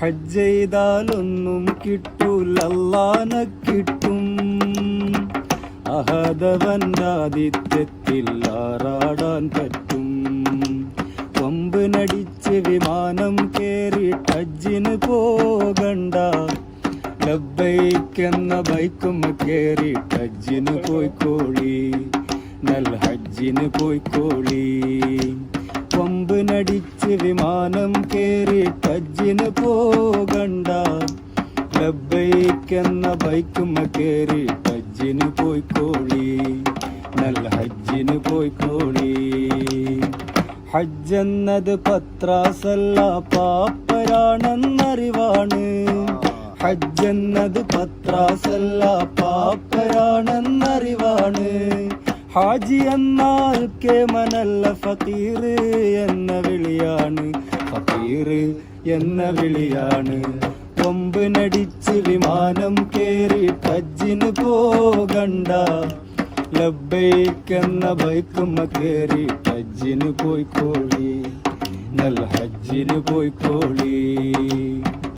ഹജ്ജ് ചെയ്താലൊന്നും കിട്ടൂലല്ലാന കിട്ടും അഹദവന്റെ ആദിത്യത്തിൽ ആറാടാൻ പറ്റും. കൊമ്പിനടിച്ച് വിമാനം കേറി ഹജ്ജിന് പോകണ്ട. ലബ്ബൈക്കെന്ന ബൈക്കും കേറി ഹജ്ജിന് പോയിക്കോളി. നൽ ഹജ്ജിന് പോയിക്കോളി. കൊമ്പിനടിച്ച് വിമാനം കേറി ഹജ്ജിന് പോകണ്ട. ലബ്ബൈക്കെന്ന ബൈക്കുമ്മ കേറി ഹജ്ജിന് പോയിക്കോളി. നല്ല ഹജ്ജിന് പോയിക്കോളി. ഹജ്ജെന്നത് പത്രാസല്ല പാപ്പരാണെന്നറിവാണ്. ഹജ്ജെന്നത് പത്രാസല്ല പാപ്പരാണെന്നറിവാണ്. ഹാജി എന്നാൽ കേമനല്ല ഫക്കീർ എന്ന വിളിയാണ്. ഫക്കീർ എന്ന വിളിയാണ്. കൊമ്പിനടിച്ച് വിമാനം കേറി ഹജ്ജിന് പോകണ്ട. ലബ്ബൈക്കെന്ന ബൈക്കുമ്മ കേറി ഹജ്ജിന് പോയിക്കോളി. നല്ല ഹജ്ജിന് പോയിക്കോളി.